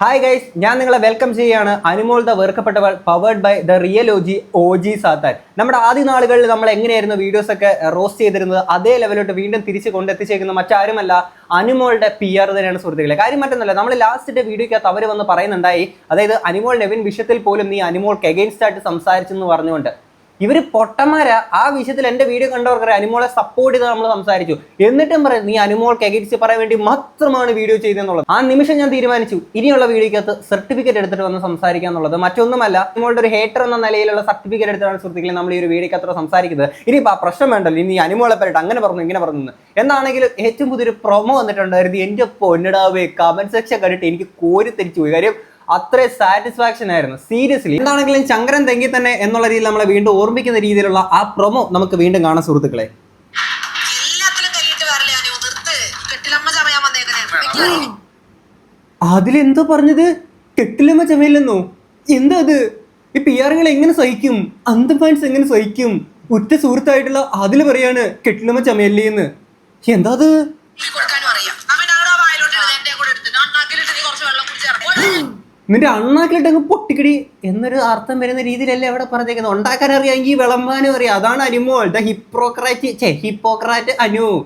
Hi guys ഞാൻ നിങ്ങളെ welcome ചെയ്യുകയാണ്. Anumol the വെറുക്കപ്പെട്ടവൾ powered by the real O G O G സാത്താൻ. നമ്മുടെ ആദ്യ നാളുകളിൽ നമ്മൾ എങ്ങനെയായിരുന്നു വീഡിയോസ് ഒക്കെ റോസ്റ്റ് ചെയ്തിരുന്നത്? അതേ ലെവലോട്ട് വീണ്ടും തിരിച്ച് കൊണ്ടെത്തിച്ചേക്കുന്ന മറ്റാരുമല്ല അനുമോളുടെ പി ആർ തന്നെയാണ് സുഹൃത്തുക്കളെ. കാര്യം മറ്റൊന്നല്ല നമ്മൾ ലാസ്റ്റിന്റെ വീഡിയോയ്ക്കകത്ത് അവർ വന്ന് പറയുന്നുണ്ടായി അതായത് അനുമോൾ നെവിൻ വിഷയത്തിൽ പോലും നീ അനുമോൾക്ക് എഗെയിൻസ്റ്റ് ആയിട്ട് സംസാരിച്ചെന്ന് പറഞ്ഞുകൊണ്ട്. ഇവർ പൊട്ടന്മാരാ. ആ വിഷയത്തിൽ എന്റെ വീഡിയോ കണ്ടവർക്ക് അനുമോളെ സപ്പോർട്ട് ചെയ്ത് നമ്മൾ സംസാരിച്ചു. എന്നിട്ടും പറയും നീ അനുമോൾക്ക് എഗരിച്ച് പറയാൻ വേണ്ടി മാത്രമാണ് വീഡിയോ ചെയ്തെന്നുള്ളത് ആ നിമിഷം ഞാൻ തീരുമാനിച്ചു ഇനിയുള്ള വീഡിയോക്കകത്ത് സർട്ടിഫിക്കറ്റ് എടുത്തിട്ട് വന്ന് സംസാരിക്കുക എന്നുള്ളത്. മറ്റൊന്നുമല്ല അനുമോളുടെ ഒരു ഹേറ്റർ എന്ന നിലയിലുള്ള സർട്ടിഫിക്കറ്റ് എടുത്താണ് സുഹൃത്തുക്കളെ നമ്മൾ ഈ ഒരു വീഡിയോക്കകത്ത് സംസാരിക്കുന്നത്. ഇനിയിപ്പോൾ ആ പ്രശ്നം വേണ്ടല്ലോ. ഇനി അനുമോളെ പറ്റിട്ട് അങ്ങനെ പറഞ്ഞു ഇങ്ങനെ പറഞ്ഞു. എന്താണെങ്കിലും ഏറ്റവും പുതിയൊരു പ്രൊമോ വന്നിട്ടുണ്ടായിരുന്നു. എന്റെ പൊന്നിടാവേ കമന്റ് സെക്ഷൻ കണ്ടിട്ട് എനിക്ക് കോരി തിരിച്ചു പോയി കാര്യം അത്ര സാറ്റിസ്ഫാക്ഷൻ ആയിരുന്നു. സീരിയസ്ലി എന്താണെങ്കിലും ചങ്കരൻ തെങ്കി തന്നെ എന്നുള്ള രീതിയിൽ നമ്മളെ വീണ്ടും ഓർമ്മിക്കുന്ന രീതിയിലുള്ള ആ പ്രൊമോ നമുക്ക് വീണ്ടും കാണാം സുഹൃത്തുക്കളെ. അതിലെന്തോ പറഞ്ഞത്? കെട്ടിലമ്മ ചമയില്ലെന്നോ? എന്താ അത്? ഈ പി ആറുകൾ എങ്ങനെ സഹിക്കും? അന്ത ഫാൻസ് എങ്ങനെ സഹിക്കും? ഉറ്റ സുഹൃത്തായിട്ടുള്ള അതിൽ പറയാണ് കെട്ടിലമ്മ ചമയല്ലേ എന്ന് എന്താ അത്? നിന്റെ അണ്ണാക്കിലിട്ടങ്ങ് പൊട്ടിക്കടി എന്നൊരു അർത്ഥം വരുന്ന രീതിയിലല്ലേ അവിടെ പറഞ്ഞേക്കുന്നത്. ഉണ്ടാക്കാൻ അറിയാമെങ്കിൽ വിളമ്പാനും അറിയാം. അതാണ് അനുമോൾ. ദ ഹിപ്പോക്രാറ്റ് ചേ ഹിപ്പോക്രാറ്റ് അനു.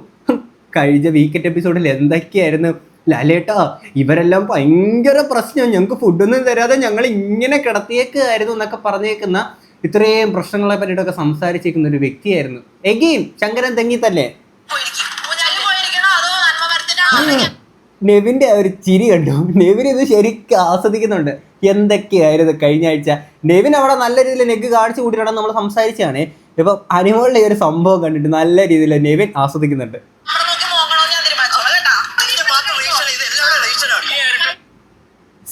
കഴിഞ്ഞ വീക്കെൻഡ് എപ്പിസോഡിൽ എന്തൊക്കെയായിരുന്നു? ലാലേട്ടാ ഇവരെല്ലാം ഭയങ്കര പ്രശ്നം. ഞങ്ങൾക്ക് ഫുഡൊന്നും തരാതെ ഞങ്ങൾ ഇങ്ങനെ കിടത്തിയേക്കായിരുന്നു എന്നൊക്കെ പറഞ്ഞേക്കുന്ന ഇത്രയും പ്രശ്നങ്ങളെ പറ്റിയിട്ടൊക്കെ സംസാരിച്ചേക്കുന്ന ഒരു വ്യക്തിയായിരുന്നു. എഗെയിൻ ശങ്കരൻ തെങ്ങി തന്നെ നെവിന്റെ ആ ഒരു ചിരി കണ്ടു. നെവിൻ ഇത് ശരിക്കും ആസ്വദിക്കുന്നുണ്ട്. എന്തൊക്കെയായിരുന്നു കഴിഞ്ഞ ആഴ്ച? നെവിൻ അവിടെ നല്ല രീതിയിൽ നെഗ് കാണിച്ചു കൂട്ടിയിട്ടാണ് നമ്മൾ സംസാരിച്ചതാണ്. ഇപ്പൊ അനിമോളുടെ ഒരു സംഭവം കണ്ടിട്ട് നല്ല രീതിയിൽ നെവിൻ ആസ്വദിക്കുന്നുണ്ട്.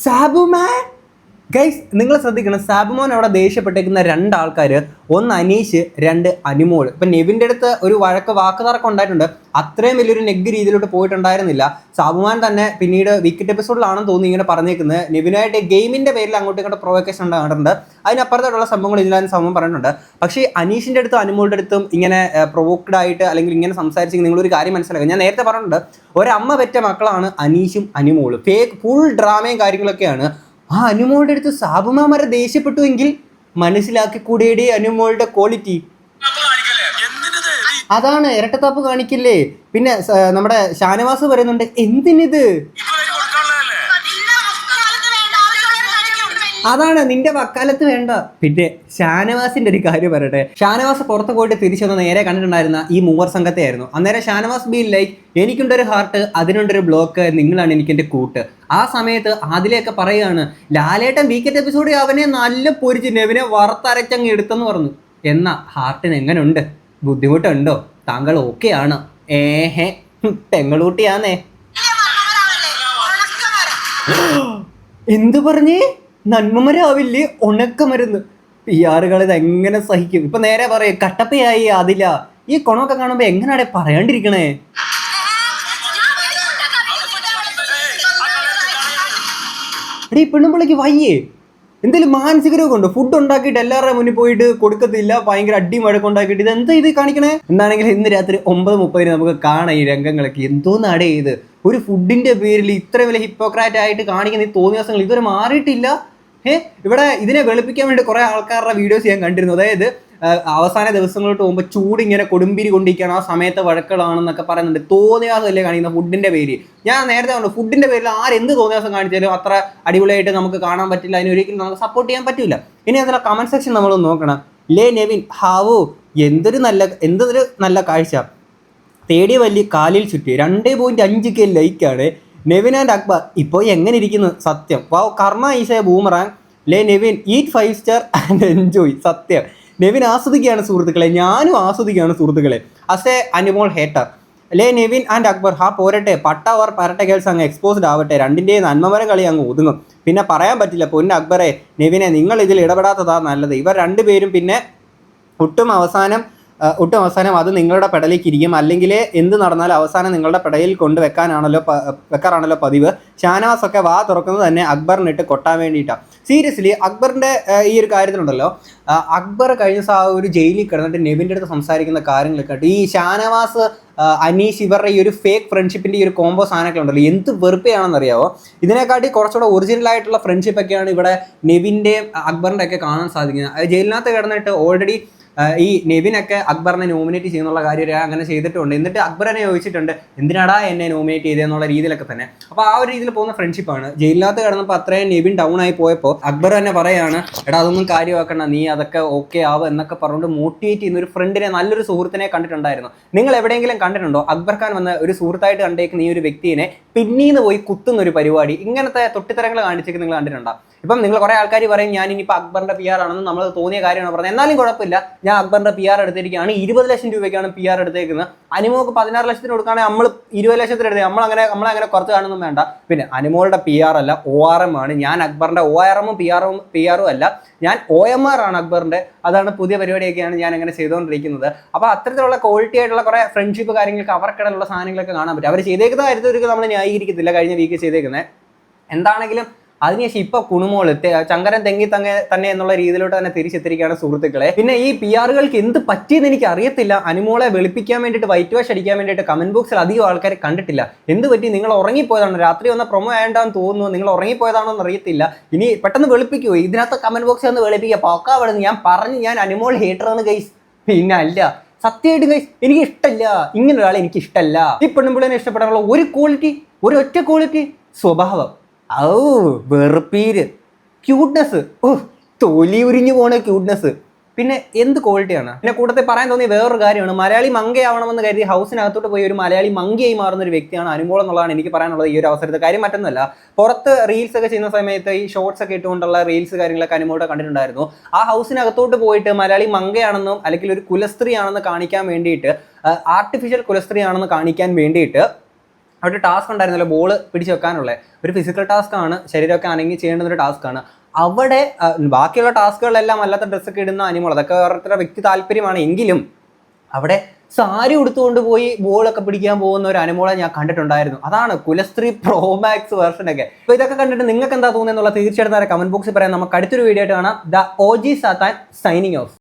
സാബു നോക്കി ഗൈസ് നിങ്ങൾ ശ്രദ്ധിക്കണം. സാബുമോൻ അവിടെ ദേഷ്യപ്പെട്ടേക്കുന്ന രണ്ട് ആൾക്കാർ ഒന്ന് അനീഷ് രണ്ട് അനുമോൾ. ഇപ്പൊ നെവിന്റെ അടുത്ത് ഒരു വഴക്ക് വാക്ക് തർക്കം ഉണ്ടായിട്ടുണ്ട്. അത്രയും വലിയൊരു നെഗ് രീതിയിലോട്ട് പോയിട്ടുണ്ടായിരുന്നില്ല. സാബുമാൻ തന്നെ പിന്നീട് വിക്കറ്റ് എപ്പിസോഡിലാണെന്ന് തോന്നി ഇങ്ങനെ പറഞ്ഞേക്കുന്നത്. നെവിനായിട്ട് ഗെയിമിന്റെ പേരിൽ അങ്ങോട്ടും ഇങ്ങോട്ട് പ്രൊവക്കേഷൻ ഉണ്ടാകാറുണ്ട് അതിനപ്പുറത്തോട്ടുള്ള സംഭവങ്ങൾ ഇല്ലാന്ന് സംഭവം പറഞ്ഞിട്ടുണ്ട്. പക്ഷേ അനീഷിന്റെ അടുത്തും അനുമോളുടെ അടുത്തും ഇങ്ങനെ പ്രൊവോക്ഡ് ആയിട്ട് അല്ലെങ്കിൽ ഇങ്ങനെ സംസാരിച്ചെങ്കിൽ നിങ്ങളൊരു കാര്യം മനസ്സിലാക്കുക. ഞാൻ നേരത്തെ പറഞ്ഞിട്ടുണ്ട്. ഒരമ്മ പെറ്റ മക്കളാണ് അനീഷും അനുമോളും. ഫേക്ക് ഫുൾ ഡ്രാമയും കാര്യങ്ങളൊക്കെയാണ്. ആ അനുമോളുടെ അടുത്ത് ദേഷ്യപ്പെട്ടുവെങ്കിൽ മനസ്സിലാക്കി കൂടിയടി അനുമോളുടെ ക്വാളിറ്റി അതാണ് ഇരട്ടത്താപ്പ് കാണിക്കില്ലേ? പിന്നെ നമ്മുടെ ഷാനവാസ് പറയുന്നുണ്ട് എന്തിനിത്? അതാണ് നിന്റെ വക്കാലത്ത് വേണ്ട. പിന്നെ ഷാനവാസിന്റെ ഒരു കാര്യം പറയട്ടെ. ഷാനവാസ് പുറത്ത് പോയിട്ട് തിരിച്ചു വന്ന് നേരെ കണ്ടിട്ടുണ്ടായിരുന്ന ഈ മൂവർ സംഘത്തെ ആയിരുന്നു. അന്നേരം ഷാനവാസ് ബി ലൈക്ക് എനിക്കുണ്ടൊരു ഹാർട്ട് അതിനുണ്ടൊരു ബ്ലോക്ക് നിങ്ങളാണ് എനിക്കെന്റെ കൂട്ട്. ആ സമയത്ത് അതിലെയൊക്കെ പറയുകയാണ് ലാലേട്ടൻ വീക്കെൻഡ് എപ്പിസോഡ് അവനെ നല്ല പൊരിച്ച് നെവിനെ വറുത്തരച്ചങ്ങ് എടുത്തെന്ന് പറഞ്ഞു. എന്നാ ഹാർട്ടിന് എങ്ങനെയുണ്ട് ബുദ്ധിമുട്ടുണ്ടോ? താങ്കൾ ഓക്കെ ആണ്. ഏഹേ തെങ്ങളൂട്ടിയാന്നേ എന്ത് പറഞ്ഞേ? നന്മമരാവില്ലേ? ഉണക്കമരുന്ന്. പി ആറുകൾ ഇത് എങ്ങനെ സഹിക്കും? ഇപ്പൊ നേരെ പറയും കട്ടപ്പയായി അതില ഈ കുണമൊക്കെ കാണുമ്പോ എങ്ങനെയാണെ പറയാണ്ടിരിക്കണേ? എടീ പെണ്ണുമ്പിളക്ക് വയ്യേ. എന്തെങ്കിലും മാനസിക രോഗമുണ്ടോ ഫുഡ് ഉണ്ടാക്കിയിട്ട് എല്ലാവരുടെ മുന്നിൽ പോയിട്ട് കൊടുക്കത്തില്ല. ഭയങ്കര അടി മഴക്കുണ്ടാക്കിയിട്ട് ഇത് എന്താ ഇത് കാണിക്കണേ? എന്താണെങ്കിലും ഇന്ന് രാത്രി ഒമ്പത് മുപ്പതിന് നമുക്ക് കാണാം ഈ രംഗങ്ങളൊക്കെ. എന്തോന്നാടേ ഇത്? ഒരു ഫുഡിന്റെ പേരിൽ ഇത്ര വലിയ ഹിപ്പോക്രാറ്റ് ആയിട്ട് കാണിക്കുന്ന ഈ തോന്നിയ ദിവസങ്ങൾ ഇതുവരെ മാറിയിട്ടില്ല. ഏഹ് ഇവിടെ ഇതിനെ വെളുപ്പിക്കാൻ വേണ്ടി കുറെ ആൾക്കാരുടെ വീഡിയോസ് ഞാൻ കണ്ടിരുന്നു. അതായത് അവസാന ദിവസങ്ങളോട്ട് പോകുമ്പോൾ ചൂട് ഇങ്ങനെ കൊടുമ്പിരി കൊണ്ടിരിക്കുകയാണ്. ആ സമയത്ത് വഴക്കുകളാണെന്നൊക്കെ പറയുന്നുണ്ട്. തോന്നിയാസമല്ലേ കാണിക്കുന്ന ഫുഡിന്റെ പേര്? ഞാൻ നേരത്തെ പറഞ്ഞു ഫുഡിന്റെ പേരിൽ ആരെന്ത് തോന്നിയാസം കാണിച്ചാലും അത്ര അടിപൊളിയായിട്ട് നമുക്ക് കാണാൻ പറ്റില്ല. അതിന് ഒരിക്കലും നമുക്ക് സപ്പോർട്ട് ചെയ്യാൻ പറ്റില്ല ഇനി അതിലെ കമന്റ് സെക്ഷൻ നമ്മൾ നോക്കണം. ലേ നെവിൻ ഹാവോ എന്തൊരു നല്ല എന്തൊരു നല്ല കാഴ്ച. തേടി വലിയ കാലിൽ ചുറ്റി രണ്ടേ പോയിന്റ് അഞ്ച് കെ ലൈക്കാണ് നെവിൻ ആൻഡ് അക്ബർ. ഇപ്പോൾ എങ്ങനെ ഇരിക്കുന്നു? സത്യം. Wow karma is boomerang Leh Nevin eat five star and enjoy സത്യം. നെവിൻ ആസ്വദിക്കുകയാണ് സുഹൃത്തുക്കളെ ഞാനും ആസ്വദിക്കുകയാണ് സുഹൃത്തുക്കളെ. അസ് എ അനിമോൾ ഹേറ്റർ ലേ നെവിൻ ആൻഡ് അക്ബർ ഹാ പോരട്ടെ പട്ട ഓർ പരട്ട ഗേൾസ് അങ്ങ് എക്സ്പോസ്ഡ് ആവട്ടെ രണ്ടിന്റെയും നന്മമര കളി അങ്ങ് ഒതുങ്ങും. പിന്നെ പറയാൻ പറ്റില്ല പൊന്ന അക്ബറെ നെവിനെ നിങ്ങൾ ഇതിൽ ഇടപെടാത്തതാ നല്ലത്. ഇവർ രണ്ടുപേരും പിന്നെ ഒട്ടും അവസാനം ഒട്ടും അവസാനം അത് നിങ്ങളുടെ പെടലേക്കിരിക്കും അല്ലെങ്കിൽ എന്ത് നടന്നാലും അവസാനം നിങ്ങളുടെ പെടയിൽ കൊണ്ട് വെക്കാനാണല്ലോ വെക്കാറാണല്ലോ പതിവ്. ഷാനവാസ് ഒക്കെ വാ തുറക്കുന്നത് തന്നെ അക്ബറിനിട്ട് കൊട്ടാൻ വേണ്ടിയിട്ടാണ് സീരിയസ്ലി അക്ബറിന്റെ ഈ ഒരു കാര്യത്തിലുണ്ടല്ലോ. അക്ബർ കഴിഞ്ഞ ആ ഒരു ജയിലിൽ കിടന്നിട്ട് നെവിന്റെ അടുത്ത് സംസാരിക്കുന്ന കാര്യങ്ങളൊക്കെ ആയിട്ട് ഈ ഷാനവാസ് അനീഷ് ഇവരുടെ ഈ ഒരു ഫേക്ക് ഫ്രണ്ട്ഷിപ്പിന്റെ ഈ ഒരു കോംബോ സാധനമൊക്കെ ഉണ്ടല്ലോ. എന്ത് വെറുപ്പെയാണെന്നറിയാവോ? ഇതിനെക്കാട്ടി കുറച്ചുകൂടെ ഒറിജിനൽ ആയിട്ടുള്ള ഫ്രണ്ട്ഷിപ്പ് ഒക്കെയാണ് ഇവിടെ നെവിന്റെയും അക്ബറിന്റെ ഒക്കെ കാണാൻ സാധിക്കുന്നത്. ജയിലിനകത്ത് കിടന്നിട്ട് ഓൾറെഡി ഈ നെവിനൊക്കെ അക്ബറിനെ നോമിനേറ്റ് ചെയ്യുന്നുള്ള കാര്യം അങ്ങനെ ചെയ്തിട്ടുണ്ട്. എന്നിട്ട് അക്ബറിനെ ചോദിച്ചിട്ടുണ്ട് എന്തിനാടാ എന്നെ നോമിനേറ്റ് ചെയ്തെന്നുള്ള രീതിയിലൊക്കെ തന്നെ? അപ്പോൾ ആ ഒരു രീതിയിൽ പോകുന്ന ഫ്രണ്ട്ഷിപ്പാണ് ജയിലിനകത്ത് കിടന്നപ്പോൾ അത്രയും നെവിൻ ഡൗൺ ആയി പോയപ്പോൾ അക്ബർ തന്നെ പറയാണ് എടാ അതൊന്നും കാര്യമാക്കണ്ട നീ അതൊക്കെ ഓക്കെ ആവും എന്നൊക്കെ പറഞ്ഞുകൊണ്ട് മോട്ടിവേറ്റ് ചെയ്യുന്ന ഒരു ഫ്രണ്ടിനെ നല്ലൊരു സുഹൃത്തിനെ കണ്ടിട്ടുണ്ടായിരുന്നു. നിങ്ങൾ എവിടെയെങ്കിലും കണ്ടിട്ടുണ്ടോ അക്ബർ ഖാൻ വന്ന ഒരു സുഹൃത്തായിട്ട് കണ്ടേക്കുന്ന ഈ ഒരു വ്യക്തിയെ പിന്നീന്ന് പോയി കുത്തുന്ന ഒരു പരിപാടി? ഇങ്ങനത്തെ തൊട്ടിത്തരങ്ങൾ കാണിച്ചേക്ക് നിങ്ങൾ കണ്ടിട്ടുണ്ടോ? ഇപ്പം നിങ്ങൾ കുറെ ആൾക്കാർ പറയും ഞാൻ ഇനിയിപ്പോൾ അക്ബറിന്റെ പി ആർ ആണെന്ന് നമ്മൾ തോന്നിയ കാര്യമാണ് പറഞ്ഞത്. എന്നാലും കുഴപ്പമില്ല. ഞാൻ അക്ബറിന്റെ പി ആർ എടുത്തിരിക്കുകയാണ്. ഇരുപത് ലക്ഷം രൂപയ്ക്കാണ് പി ആർ എടുത്തേക്കുന്നത്. അനുമോക്ക് പതിനാറ് ലക്ഷത്തിന് കൊടുക്കുകയാണെങ്കിൽ നമ്മൾ ഇരുപത് ലക്ഷത്തിന് എടുത്തത് നമ്മൾ അങ്ങനെ നമ്മൾ അങ്ങനെ കുറച്ച് കാണുന്നു വേണ്ട. പിന്നെ അനിമോളുടെ പി ആർ അല്ല ഒ ആർ എം ആണ്. ഞാൻ അക്ബറിന്റെ ഒ ആർ എമ്മും പി ആറും പി ആറും അല്ല. ഞാൻ ഒ എം ആർ ആണ് അക്ബറിന്റെ. അതാണ് പുതിയ പരിപാടിയൊക്കെയാണ് ഞാൻ അങ്ങനെ ചെയ്തുകൊണ്ടിരിക്കുന്നത്. അപ്പോൾ അത്തരത്തിലുള്ള ക്വാളിറ്റി ആയിട്ടുള്ള കുറെ ഫ്രണ്ട്ഷിപ്പ് കാര്യങ്ങൾക്ക് അവർക്കിടയിലുള്ള സാധനങ്ങളൊക്കെ കാണാൻ പറ്റും. അവർ ചെയ്തേക്കുന്ന കാര്യത്തിൽ നമ്മൾ ന്യായീകരിക്കത്തില്ല കഴിഞ്ഞ വീക്ക് ചെയ്തേക്കുന്നത് എന്താണെങ്കിലും അതിനുശേഷം ഇപ്പൊ കുണുമോൾ ചങ്കരൻ തെങ്ങി തങ്ങ തന്നെ എന്നുള്ള രീതിയിലോട്ട് തന്നെ തിരിച്ചെത്തിരിക്കുകയാണ് സുഹൃത്തുക്കളെ. പിന്നെ ഈ പി ആറുകൾക്ക് എന്ത് പറ്റിയെന്ന് എനിക്ക് അറിയത്തില്ല. അനുമോളെ വെളുപ്പിക്കാൻ വേണ്ടിയിട്ട് വൈറ്റ് വാഷ് അടിക്കാൻ വേണ്ടിയിട്ട് കമന്റ് ബോക്സിൽ അധികം ആൾക്കാർ കണ്ടിട്ടില്ല. എന്ത് പറ്റി? നിങ്ങൾ ഉറങ്ങിപ്പോയതാണ്. രാത്രി വന്ന പ്രൊമോ ആയതാണെന്ന് തോന്നുന്നു. നിങ്ങൾ ഉറങ്ങിപ്പോയതാണോ എന്ന് അറിയത്തില്ല. ഇനി പെട്ടെന്ന് വെളുപ്പിക്കുമോ ഇതിനകത്ത് കമന്റ് ബോക്സിൽ ഒന്ന് വെളുപ്പിക്കുക. പോക്കാ വിടുന്നു ഞാൻ പറഞ്ഞു ഞാൻ അനുമോൾ ഹേറ്ററാണ് ഗൈസ് പിന്നെ അല്ല സത്യമായിട്ട് ഗൈസ് എനിക്ക് ഇഷ്ടമല്ല ഇങ്ങനെ ഒരാളെ എനിക്ക് ഇഷ്ടമല്ല ഈ പെണ്ണുമ്പിളിനെ ഇഷ്ടപ്പെടാനുള്ള ഒരു ക്വാളിറ്റി ഒരു ഒറ്റ ക്വാളിറ്റി സ്വഭാവം. ഔ വെറുപ്പീര്. ക്യൂട്ട്നെസ് ഓ തൊലി ഉരിഞ്ഞു പോണ ക്യൂട്ട്നെസ് പിന്നെ എന്ത് ക്വാളിറ്റിയാണ് പിന്നെ കൂട്ടത്തിൽ പറയാൻ തോന്നിയ വേറൊരു കാര്യമാണ്. മലയാളി മങ്കയാവണമെന്ന് കരുതി ഹൗസിനകത്തോട്ട് പോയി ഒരു മലയാളി മങ്കയായി മാറുന്ന ഒരു വ്യക്തിയാണ് അനുമോൾ എന്നുള്ളതാണ് എനിക്ക് പറയാനുള്ളത് ഈ ഒരു അവസരത്തിൽ. കാര്യം മറ്റൊന്നല്ല പുറത്ത് റീൽസ് ഒക്കെ ചെയ്യുന്ന സമയത്ത് ഈ ഷോർട്സ് ഒക്കെ ഇട്ടുകൊണ്ടുള്ള റീൽസ് കാര്യങ്ങളൊക്കെ അനുമോളെ കണ്ടിട്ടുണ്ടായിരുന്നു. ആ ഹൗസിനകത്തോട്ട് പോയിട്ട് മലയാളി മങ്കയാണെന്നും അല്ലെങ്കിൽ ഒരു കുലസ്ത്രീ ആണെന്ന് കാണിക്കാൻ വേണ്ടിയിട്ട് ആർട്ടിഫിഷ്യൽ കുലസ്ത്രീ ആണെന്ന് കാണിക്കാൻ വേണ്ടിയിട്ട് അവിടെ ടാസ്ക് ഉണ്ടായിരുന്നല്ലോ ബോൾ പിടിച്ച് വെക്കാനുള്ള. ഒരു ഫിസിക്കൽ ടാസ്ക് ആണ് ശരീരമൊക്കെ അനങ്ങി ചെയ്യേണ്ടുന്ന ഒരു ടാസ്ക് ആണ്. അവിടെ ബാക്കിയുള്ള ടാസ്കുകളെല്ലാം അല്ലാത്ത ഡ്രസ്സൊക്കെ ഇടുന്ന അനിമൾ അതൊക്കെ ഓരോരുത്തരുടെ വ്യക്തി താല്പര്യമാണ് എങ്കിലും അവിടെ സാരി ഉടുത്തുകൊണ്ട് പോയി ബോളൊക്കെ പിടിക്കാൻ പോകുന്ന ഒരു അനുമോളെ ഞാൻ കണ്ടിട്ടുണ്ടായിരുന്നു. അതാണ് കുലസ്ത്രീ പ്രോമാക്സ് വേർഷൻ ഒക്കെ അപ്പൊ ഇതൊക്കെ കണ്ടിട്ട് നിങ്ങൾക്ക് എന്താ തോന്നുന്നത് എന്നുള്ള തീർച്ചയായിട്ടും കമന്റ് ബോക്സിൽ പറയാം. നമുക്ക് അടുത്തൊരു വീഡിയോ ആയിട്ട് കാണാം. ദ ഓജി സാത്താൻ സൈനിങ് ഓഫ്